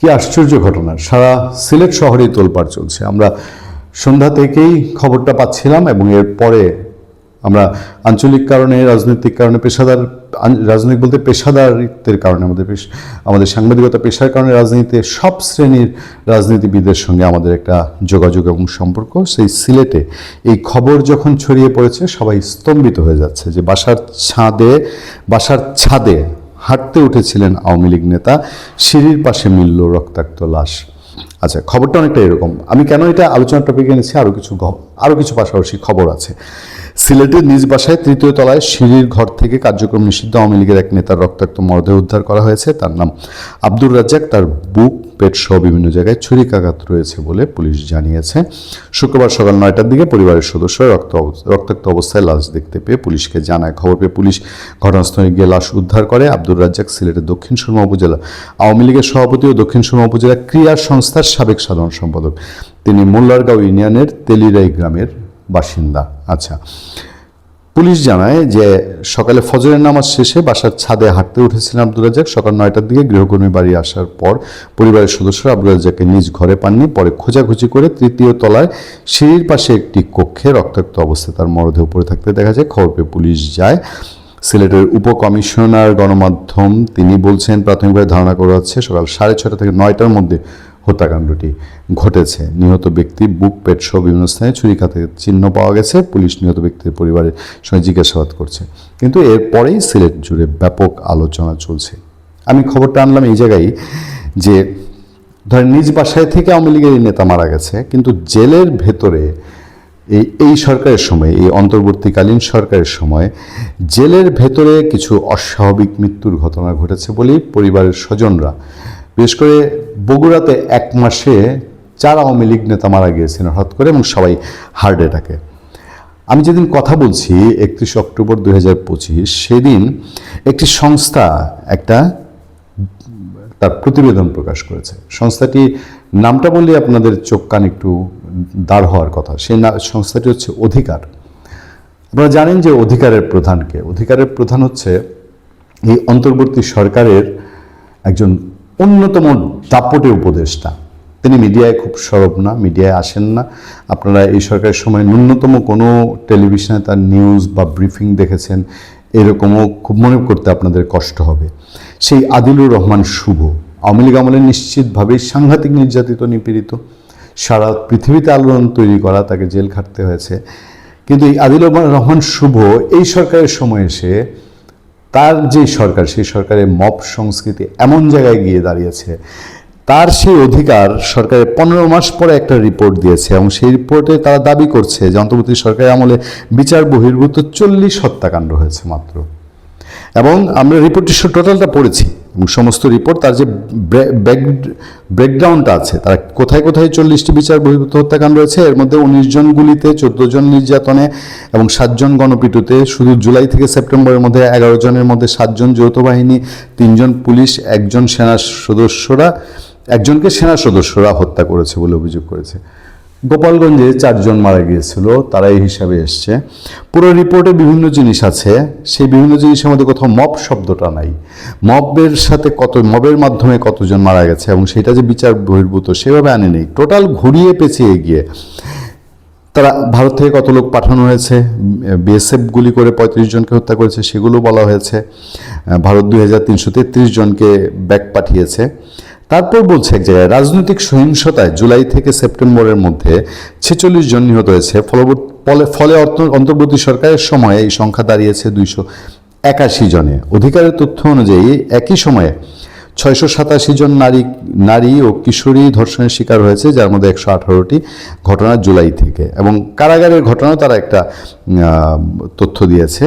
কি আশ্চর্য ঘটনা। সারা সিলেট শহরেই তোলপাড় চলছে। আমরা সন্ধ্যা থেকেই খবরটা পাচ্ছিলাম এবং এর পরে আমরা আঞ্চলিক কারণে, রাজনৈতিক কারণে, পেশাদার রাজনৈতিক বলতে পেশাদারিত্বের কারণে আমাদের আমাদের সাংবাদিকতা, পেশার কারণে রাজনীতিতে সব শ্রেণির রাজনীতিবিদের সঙ্গে আমাদের একটা যোগাযোগ এবং সম্পর্ক। সেই সিলেটে এই খবর যখন ছড়িয়ে পড়েছে, সবাই স্তম্ভিত হয়ে যাচ্ছে যে বাসার ছাদে বাসার ছাদে হাঁটতে উঠেছিলেন আওয়ামী লীগ নেতা। সিঁড়ির পাশে মিলল রক্তাক্ত লাশ। আচ্ছা খবরটা অনেকটা এরকম। আমি কেন এটা আলোচনার টপিকে এনেছি? আরও কিছু আরও কিছু পাশাপাশি খবর আছে। সিলেটের নিজ বাসায় তৃতীয় তলায় সিঁড়ির ঘর থেকে কার্যক্রম নিষিদ্ধ আওয়ামী লীগের এক নেতার রক্তাক্ত মরদেহ উদ্ধার করা হয়েছে। তার নাম আব্দুর রাজ্জাক। তার বুক, পেট সহ বিভিন্ন জায়গায় ছুরিকাঘাত রয়েছে বলে পুলিশ জানিয়েছে। শুক্রবার সকাল নয়টার দিকে পরিবারের সদস্যরা রক্ত রক্তাক্ত অবস্থায় লাশ দেখতে পেয়ে পুলিশকে জানায় খবর পেয়ে পুলিশ ঘটনাস্থলে গিয়ে লাশ উদ্ধার করে। আব্দুর রাজ্জাক সিলেটের দক্ষিণ সুরমা উপজেলা আওয়ামী লীগের সভাপতি ও দক্ষিণ সুরমা উপজেলা ক্রীড়া সংস্থার সাবেক সাধারণ সম্পাদক। তিনি মোল্লারগাঁও ইউনিয়নের তেলিরাই গ্রামের বাসিন্দা। আচ্ছা। পুলিশ জানায় যে সকালে ফজরের নামাজ শেষে বাসার ছাদে হাঁটতে উঠেছিলেন আব্দুল রাজ্জাক। সকাল নয়টার দিকে গৃহকর্মী বাড়ি আসার পর পরিবারের সদস্যরা আব্দুল রাজ্জাককে নিজ ঘরে পাননি। পরে খোঁজাখুঁজি করে তৃতীয় তলায় সিঁড়ির পাশে একটি কক্ষে রক্তাক্ত অবস্থায় তার মরদেহ পড়ে থাকতে দেখা যায়। খবর পেয়ে পুলিশ যায়। সিলেটের উপকমিশনার গণমাধ্যম তিনি বলছেন, প্রাথমিকভাবে ধারণা করা হচ্ছে সকাল সাড়ে ছটা থেকে নয়টার মধ্যে হত্যাকাণ্ডটি ঘটেছে। নিহত ব্যক্তি বুক, পেট সহ বিভিন্ন স্থানে ছুরিকাঘাতের চিহ্ন পাওয়া গেছে। পুলিশ নিহত ব্যক্তির পরিবারের সঙ্গে জিজ্ঞাসাবাদ করছে। কিন্তু এরপরেই সিলেট জুড়ে ব্যাপক আলোচনা চলছে। আমি খবরটা আনলাম এই জায়গায় যে, ধরেন নিজ বাসায় থেকে আওয়ামী লীগের নেতা মারা গেছে, কিন্তু জেলের ভেতরে এই এই সরকারের সময়, এই অন্তর্বর্তীকালীন সরকারের সময় জেলের ভেতরে কিছু অস্বাভাবিক মৃত্যুর ঘটনা ঘটেছে বলেই পরিবারের স্বজনরা, বিশেষ করে বগুড়াতে এক মাসে চার আওয়ামী লীগ নেতা মারা গিয়েছেন হঠাৎ করে এবং সবাই হার্ট অ্যাটাকে। আমি যেদিন কথা বলছি একত্রিশ অক্টোবর দু হাজার পঁচিশ, সেদিন একটি সংস্থা একটা তার প্রতিবেদন প্রকাশ করেছে। সংস্থাটি নামটা বললে আপনাদের চোখ কান একটু দাঁড় হওয়ার কথা। সেই সংস্থাটি হচ্ছে অধিকার। আপনারা জানেন যে অধিকারের প্রধানকে অধিকারের প্রধান হচ্ছে এই অন্তর্বর্তী সরকারের একজন অন্যতম দাপটে উপদেষ্টা। তিনি মিডিয়ায় খুব সরব না, মিডিয়ায় আসেন না। আপনারা এই সরকারের সময় ন্যূনতম কোনো টেলিভিশনে তার নিউজ বা ব্রিফিং দেখেছেন, এরকমও খুব মনে করতে আপনাদের কষ্ট হবে। সেই আদিলুর রহমান শুভ, আওয়ামী লীগ আমলে নিশ্চিতভাবেই সাংঘাতিক নির্যাতিত, নিপীড়িত। সারা পৃথিবীতে আলোড়ন তৈরি করা, তাকে জেল খাটতে হয়েছে। কিন্তু এই আদিলুর রহমান শুভ এই সরকারের সময় এসে তার যে সরকার, সেই সরকারের মপ সংস্কৃতি এমন জায়গায় গিয়ে দাঁড়িয়েছে, তার সেই অধিকার সরকারের পনেরো মাস পরে একটা রিপোর্ট দিয়েছে এবং সেই রিপোর্টে তারা দাবি করছে যে অন্তর্বর্তী সরকারের আমলে বিচার বহির্ভূত চল্লিশ হত্যাকাণ্ড হয়েছে মাত্র। এবং আমরা রিপোর্টটি টোটালটা পড়েছি। সমস্ত রিপোর্ট তার যে ব্রেকডাউনটা আছে, তারা কোথায় কোথায় চল্লিশটি বিচার বহির্ভূত হত্যাকাণ্ড রয়েছে, এর মধ্যে উনিশ জন গুলিতে, চোদ্দ জন নির্যাতনে এবং সাতজন গণপিটুতে, শুধু জুলাই থেকে সেপ্টেম্বরের মধ্যে এগারো জনের মধ্যে সাতজন যৌথ বাহিনী তিনজন পুলিশ একজন সেনা সদস্যরা, একজনকে সেনা সদস্যরা হত্যা করেছে বলে অভিযোগ করেছে। গোপালগঞ্জে চারজন মারা গিয়েছিল, তারা এই হিসাবে এসছে। পুরো রিপোর্টে বিভিন্ন জিনিস আছে, সেই বিভিন্ন জিনিসের মধ্যে কোথাও মব শব্দটা নাই। মবের সাথে কত, মবের মাধ্যমে কতজন মারা গেছে এবং সেটা যে বিচার বহির্ভূত সেভাবে আনে নেই। টোটাল ঘুরিয়ে পেঁচিয়ে গিয়ে তারা ভারত থেকে কত লোক পাঠানো হয়েছে? বিএসএফ গুলি করে পঁয়ত্রিশ জনকে হত্যা করেছে, সেগুলো বলা হয়েছে। ভারত দুই হাজার তিনশো তেত্রিশ জনকে ব্যাক পাঠিয়েছে। তারপর বলছে এক জায়গায় রাজনৈতিক সহিংসতায় জুলাই থেকে সেপ্টেম্বরের মধ্যে ছেচল্লিশ জন নিহত হয়েছে। ফলে ফলে অন্তর্বর্তী সরকারের সময়ে এই সংখ্যা দাঁড়িয়েছে দুইশো একাশি জনে। অধিকারের তথ্য অনুযায়ী একই সময়ে ছয়শো সাতাশি জন নারী নারী ও কিশোরী ধর্ষণের শিকার হয়েছে, যার মধ্যে একশো আঠারোটি ঘটনা জুলাই থেকে। এবং কারাগারের ঘটনাও তারা একটা তথ্য দিয়েছে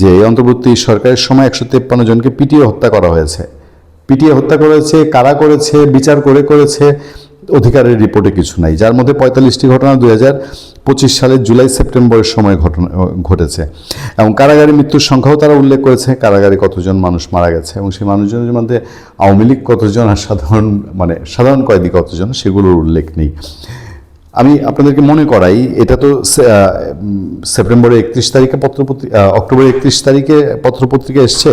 যে এই অন্তর্বর্তী সরকারের সময় একশো তেপ্পান্ন জনকে পিটিয়ে হত্যা করা হয়েছে। পিটিয়ে হত্যা করেছে, কারা করেছে, বিচার করে করেছে, অধিকারের রিপোর্টে কিছু নাই। যার মধ্যে পঁয়তাল্লিশটি ঘটনা দুই হাজার পঁচিশ সালের জুলাই সেপ্টেম্বরের সময় ঘটনা, ঘটেছে। এবং কারাগারে মৃত্যুর সংখ্যাও তারা উল্লেখ করেছে। কারাগারে কতজন মানুষ মারা গেছে এবং সেই মানুষজনের মধ্যে আওয়ামী লীগ কতজন আর সাধারণ মানে সাধারণ কয়েদি কতজন সেগুলোর উল্লেখ নেই। আমি আপনাদেরকে মনে করাই, এটা তো সেপ্টেম্বরের একত্রিশ তারিখে পত্রপত্রিকা অক্টোবর একত্রিশ তারিখে পত্রপত্রিকা এসছে।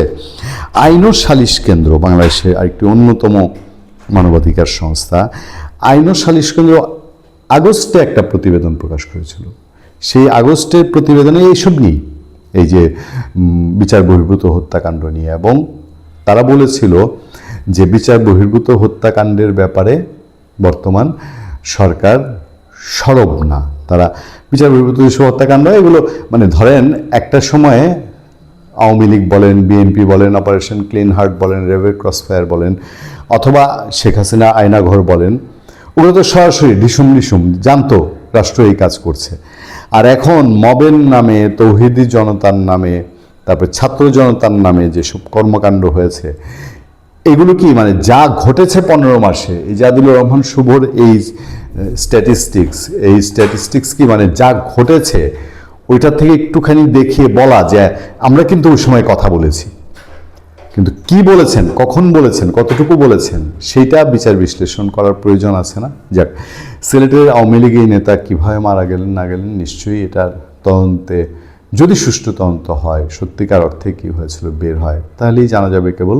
আইন ও সালিশ কেন্দ্র, বাংলাদেশের আরেকটি অন্যতম মানবাধিকার সংস্থা, আইন ও সালিশ কেন্দ্র আগস্টে একটা প্রতিবেদন প্রকাশ করেছিল। সেই আগস্টের প্রতিবেদনে এইসব নেই। এই যে বিচার বহির্ভূত হত্যাকাণ্ড নিয়ে। এবং তারা বলেছিল যে বিচার বহির্ভূত হত্যাকাণ্ডের ব্যাপারে বর্তমান সরকার সরব না। তারা বিচার যেসব হত্যাকাণ্ড, এগুলো মানে ধরেন একটা সময়ে আওয়ামী লীগ বলেন, বিএনপি বলেন অপারেশন ক্লিন হার্ট বলেন রেভের ক্রসফায়ার বলেন, অথবা শেখ হাসিনা আয়নাঘর বলেন, ওগুলো তো সরাসরি ঢিসুম ঢিসুম জানতো রাষ্ট্র এই কাজ করছে। আর এখন মবের নামে, তৌহিদি জনতার নামে, তারপর ছাত্র জনতার নামে যেসব কর্মকাণ্ড হয়েছে এগুলো কি মানে যা ঘটেছে পনেরো মাসে? এই আদিলুর রহমান শুভর এই স্ট্যাটিস্টিক্স এই স্ট্যাটিস্টিক্স কি মানে যা ঘটেছে, ওইটার থেকে একটুখানি দেখিয়ে বলা যে আমরা কিন্তু ওই সময় কথা বলেছি। কিন্তু কি বলেছেন, কখন বলেছেন, কতটুকু বলেছেন, সেইটা বিচার বিশ্লেষণ করার প্রয়োজন আছে না? যাক, সিলেটের আওয়ামী লীগের নেতা কীভাবে মারা গেলেন, না গেলেন, নিশ্চয়ই এটার তদন্তে যদি সুষ্ঠু তদন্ত হয়, সত্যিকার অর্থে কী হয়েছিল, বের হয়, তাহলেই জানা যাবে কেবল